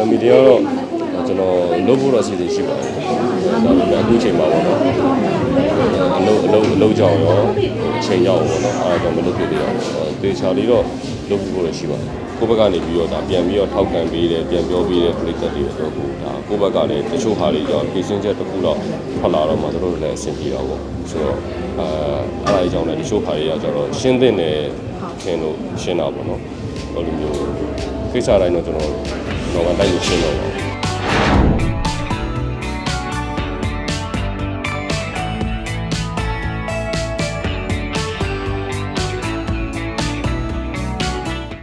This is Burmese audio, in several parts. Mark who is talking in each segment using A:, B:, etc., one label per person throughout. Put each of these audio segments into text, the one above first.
A: family ကတော့ကျွန်တော်လုပ်ဖို့တော့အစီအစဉ်ရှိပါတယ်ဒါပေမဲ့အခုချိန်မှာပေါ့နော်အလုပ်အလုပ်အလုပ်ကြောင်ရောအချိန်ကြောင်ပေါ့နော်အဲ့ဒါကြောင့်မလုပ်ဖြစ်သေးအောင်တေချာလေးတော့လုပ်ဖို့လည်းရှိပါတယ်ကိုယ့်ဘက်ကနေပြီးတော့ဒါပြန်ပြီးတော့ထောက်ခံပေးတယ်ပြန်ပြောပေးတယ်ပြည်သက်တွေတော့ကိုဒါကိုယ့်ဘက်ကလည်းတချို့ဟာတွေကြောင့်ပြင်ဆင်ချက်တစ်ခုတော့ထွက်လာတော့မှတို့လည်းအဆင်ပြေတော့ပေါ့ဆိုတော့အဲအဲ့ဒါကြောင့်လည်းတချို့ဟာတွေကကျတော့ရှင်းတဲ့နယ်ခင်လို့ရှင်းတာပေါ့နော်ဟိုလိုမျိုးကိစ္စတိုင်းတော့ကျွန်တော် တော့ကတိုင်းကိုရှင်းတော့ပါ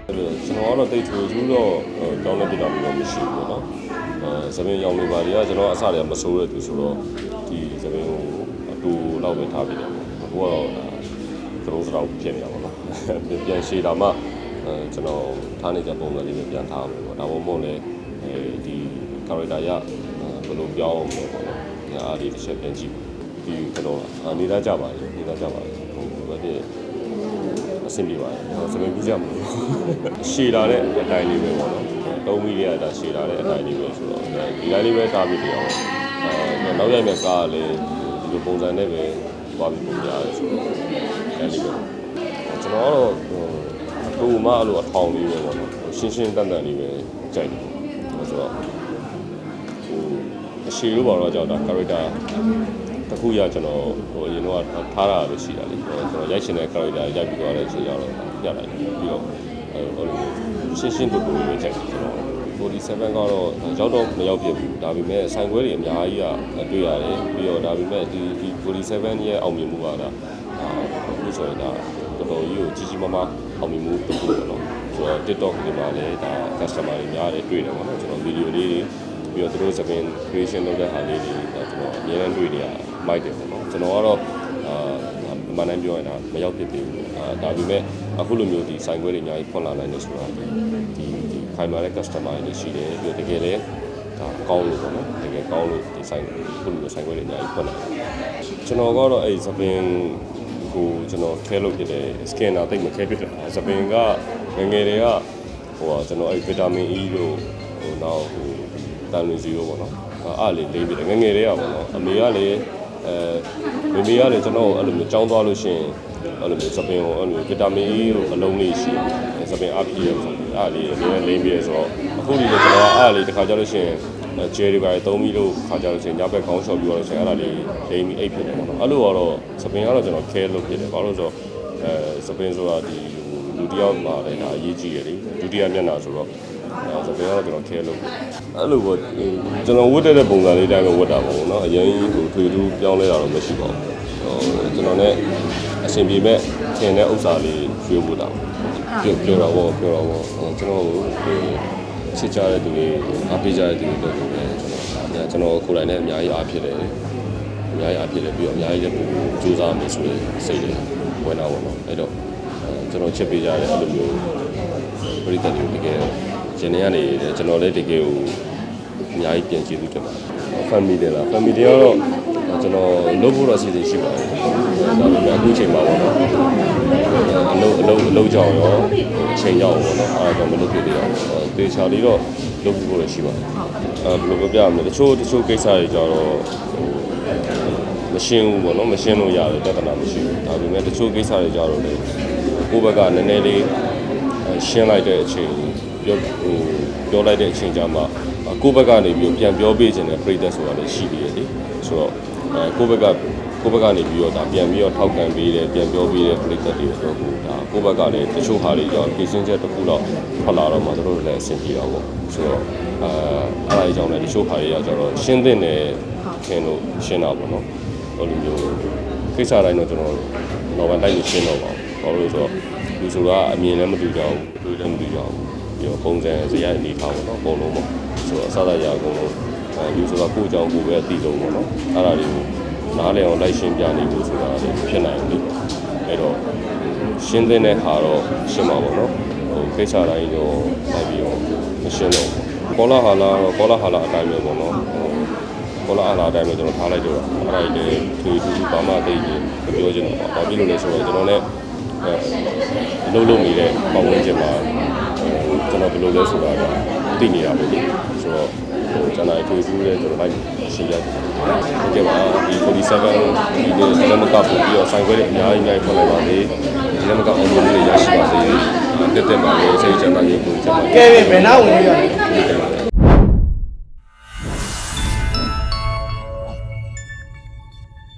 A: အဲ့လိုကျွန်တော်ကတော့တိတ်ထွေထူးတော့တောင်းလက်ပြတာမျိုးတော့မရှိဘူးပေါ့နော်အဲသပင်ရောင်နေပါတွေကကျွန်တော်အစတည်းကမစိုးရသူဆိုတော့ဒီသပင်ကိုအတူလောက်ပဲထားပြတယ်ပေါ့အခုကတော့ဒါသရုပ်စတောက်ဖြစ်နေတာပေါ့နော်ပြန်ရှည်တာမှ အဲကျွန်တော်ထားနေကြပုံစံလေးပဲပြန်ထားမယ်ပေါ့ဒါမှမဟုတ်လည်းအဲဒီ character ရဘယ်လိုပြောင်းအောင်လဲပေါ့နော်ဒီအားလေးတစ်ချက်ပြန်ကြည့်ဒီကျွန်တော်အနေသားကြပါလေအနေသားကြပါလေဟိုဘာဖြစ်အဆင်ပြေပါတယ်။ဟောစပင်းပြကြမလို့ရှည်လာတဲ့အတိုင်းလေးပဲပေါ့နော်။3မီလီရတာရှည်လာတဲ့အတိုင်းလေးပဲဆိုတော့ဒီတိုင်းလေးပဲကားပြီးတရားပေါ့။အဲနောက်ရိုက်မဲ့ကားကလည်းဒီလိုပုံစံနဲ့ပဲသွားပြီးပုံကြရတယ်ဆိုတော့အဲဒီလိုပဲ။ကျွန်တော်ကတော့ ဟိုမှအဲ့လိုအထောင်လေးပဲပေါ့နော်။ရှင်းရှင်းတန်တန်လေးပဲကြိုက်တယ်။ဆိုတော့ဟိုအရှည်လို့ပါတော့ကြောက်တာ character တခုရကျွန်တော်ဟိုအရင်တော့ထားတာလို့ရှိတာလေကျွန်တော်ရိုက်ရှင်တဲ့ character ရိုက်ပြီးသွားတဲ့အချိန်ကျတော့ပြလိုက်တယ်ပြီးတော့အဲဟိုလိုရှင်းရှင်းတူတူလေးချက်ကျွန်တော်47ကတော့ရောက်တော့မရောက်ပြဘူးဒါပေမဲ့ဆိုင်ခွဲတွေအများကြီးကတွေ့ရတယ်ပြီးတော့ဒါပေမဲ့ဒီဒီ47ရဲ့အောင်မြင်မှုကဒါအခုဆိုရင်ဒါတော်တော်ကြီးကိုကြီးကြီးမားမား အောင်မြင်မှုတစ်ခုပေါ့နော်ဆိုတော့ TikTok တွေမှာလည်းဒါ customer တွေများတယ်တွေ့တယ်ပေါ့နော်ကျွန်တော်ဗီဒီယိုလေးတွေပြီးတော့သူတို့သပင် creation လုပ်တဲ့ဟာလေးတွေဒါကျွန်တော်အများအားတွေ့နေရမိုက်တယ်ပေါ့နော်ကျွန်တော်ကတော့အာမန်နိုင်ပြောရင်ဒါမရောက်ဖြစ်သေးဘူးအာဒါပေမဲ့အခုလိုမျိုးဒီဆိုင်ခွဲတွေအများကြီးဖွင့်လာနိုင်တယ်ဆိုတာဒီဒီဒီခိုင်မာတဲ့ customer တွေရှိတယ်ပြီးတော့တကယ်လည်းဒါကောင်းလို့ပေါ့နော်တကယ်ကောင်းလို့ဒီဆိုင်ခုလိုမျိုးဆိုင်ခွဲတွေအများကြီးဖွင့်လာတယ်ကျွန်တော်ကတော့အဲ့သပင် ကိုကျွန်တော်ခဲလုပ်ဖြစ်တယ် scanner တိတ်မခဲဖြစ်တယ်သပင်ကငယ်ငယ်တွေကဟိုကျွန်တော်အဲ့ vitamin E တို့ဟိုနောက်ဟိုတန်လွင်စီရောပေါ့နော်အားလေးလေးပြီးတယ်ငယ်ငယ်တွေကပေါ့နော်အမေကလည်းအဲမေမေကလည်းကျွန်တော်အဲ့လိုမျိုးကြောင်းသွားလို့ရှိရင်အဲ့လိုမျိုးသပင်ကိုအဲ့လိုဗီတာမင် E ကိုအလုံးလေးရှိတယ်သပင်အားပြည့်ရဆိုအားလေးအမြဲလိမ့်ပြီးရဆိုတော့အခုဒီကျွန်တော်အားလေးတစ်ခါကြလို့ရှိရင် ဂျယ်ရီပါသုံးပြီးလို့ခါကြလို့ရှိရင်ညဘက်ခေါင်းလျှော်ပြီးတော့ဆိုရင်အဲ့ဒါလေးလိမ့်ပြီးအိတ်ဖြစ်တယ်ပေါ့နော်အဲ့လိုကတော့သပင်ကတော့ကျွန်တော်ခဲလုပ်ဖြစ်တယ်ဘာလို့ဆိုတော့အဲသပင်ဆိုတာဒီလူတယောက်မှာလည်းဒါအရေးကြီးတယ်လေဒုတိယမျက်နှာဆိုတော့အဲသပင်ကတော့ကျွန်တော်ခဲလုပ်အဲ့လိုပေါ့ကျွန်တော်ဝတ်တဲ့ပုံစံလေးတိုင်းပဲဝတ်တာပေါ့နော်အရင်ဟိုထွေထူးပြောင်းလဲတာတော့မရှိပါဘူးဟိုကျွန်တော် ਨੇ အဆင်ပြေမဲ့ထင်တဲ့ဥစ္စာလေးရွှေ့ဖို့တာပြောပြောတော့ဘောပြောတော့ဘောကျွန်တော်ဟို ချစ်ကြတဲ့သူတွေအားပေးကြတဲ့သူတွေတို့လည်းကျွန်တော်ကျွန်တော်ကိုယ်တိုင်လည်းအများကြီးအားဖြစ်တယ်အများကြီးအားဖြစ်တယ်ပြီးတော့အများကြီးလည်းပို့စူးစမ်းမယ်ဆိုတဲ့စိတ်တွေဝင်လာပါတော့အဲ့တော့ကျွန်တော်ချစ်ပေးကြတဲ့အဲ့လိုမျိုးပရိသတ်တွေတကယ်ဂျင်းနေကနေကျွန်တော်လည်းတကယ်ကိုအများကြီးပြန်ကြည့်သူတက်ပါ family တွေလား family တွေကတော့ကျွန်တော်လုပ်ဖို့တော့အစီအစဉ်ရှိပါတယ်ဒါပေမဲ့ အခုချိန်မှာပေါ့နော်အလုပ်အလုပ်အလုပ်ကြောင်ရောအချိန်ကြောင်ပေါ့နော်အဲ့ဒါကြောင့်မလုပ်ဖြစ်သေးအောင်တေချာလေးတော့လုပ်ဖို့လည်းရှိပါတယ်အဲဘယ်လိုပြောပြမလဲတချို့တချို့ကိစ္စတွေကြတော့မရှင်းဘူးပေါ့နော်မရှင်းလို့ရတယ်တက္ကနာမရှိဘူးဒါပေမဲ့တချို့ကိစ္စတွေကြတော့လေကိုယ့်ဘက်ကနည်းနည်းလေးရှင်းလိုက်တဲ့အချိန်ပြောဟိုပြောလိုက်တဲ့အချိန်ကြမှာကိုယ့်ဘက်ကနေပြီးပြန်ပြောပေးခြင်းနဲ့ပြည်သက်ဆိုတာလည်းရှိသေးတယ်လေဆိုတော့အဲကိုယ့်ဘက်က ကိုယ့်ဘက်ကနေပြီးတော့ဒါပြန်ပြီးတော့ထောက်ခံပေးတယ်ပြန်ပြောပေးတဲ့ပြည်သက်တွေတော့ကိုဒါကိုယ့်ဘက်ကလည်းတချို့ဟာတွေကြောင့်ပြင်ဆင်ချက်တစ်ခုတော့ထွက်လာတော့မှတို့လည်းအဆင်ပြေတော့ပေါ့ဆိုတော့အဲအဲ့ဒါကြောင့်လည်းတချို့ဟာတွေကကျတော့ရှင်းတဲ့နယ်ခင်လို့ရှင်းတာပေါ့နော်ဟိုလိုမျိုးကိစ္စတိုင်းတော့ကျွန်တော်တော့ဘာတိုင်းလို့ရှင်းတော့ပါဘူးဘာလို့လဲဆိုတော့လူဆိုတာအမြင်လည်းမတူကြဘူးတွေ့လည်းမတူကြဘူးပြီးတော့ပုံစံဇယိုက်အနေထားပေါ့နော်အကုန်လုံးပေါ့ဆိုတော့အစသာရအကုန်လုံးအဲလူဆိုတာကိုယ့်အကြောင်းကိုယ်ပဲအသိဆုံးပေါ့နော်အဲ့ဒါတွေကို နားလည်အောင်လိုက်ရှင်းပြနေဖို့ဆိုတာလည်းဖြစ်နိုင်တယ်အဲ့တော့ရှင်းတဲ့ဟာတော့ရှင်းပါပေါ့နော်ဟိုကိစ္စတိုင်းတော့လိုက်ပြီးတော့မရှင်းတော့ဘူးကောလာဟာလာတော့ကောလာဟာလာအတိုင်းပဲပေါ့နော်ဟိုကောလာဟာလာအတိုင်းပဲကျွန်တော်ထားလိုက်တော့အဲ့ဒါကြီးလည်းသူသူဘာမှသိရင်မပြောချင်တော့ပါဘာဖြစ်လို့လဲဆိုတော့ကျွန်တော်လည်းအဲလှုပ်လှုပ်နေတဲ့ပတ်ဝန်းကျင်မှာကျွန်တော်ဘယ်လိုလဲဆိုတာကသိနေတာပဲလေဆိုတော့ဟို ကျွန်တော်အထွေထူးလည်းကျွန်တော်လိုက်ရှင်းရတယ်ဟုတ်ကဲ့ပါဒီ47ဒီဒီလက်မကပ်ပို့ပြီးတော့ဆိုင်ခွဲတွေအများကြီးအများကြီးထွက်လိုက်ပါသေးဒီလက်မကပ်အောင်လို့လည်းရရှိပါသေးတက်တက်ပါလေစိတ်ချမ်းသာရေးကိုချမ်းသာ
B: ကဲပြီဘယ်နာဝင်ရလဲ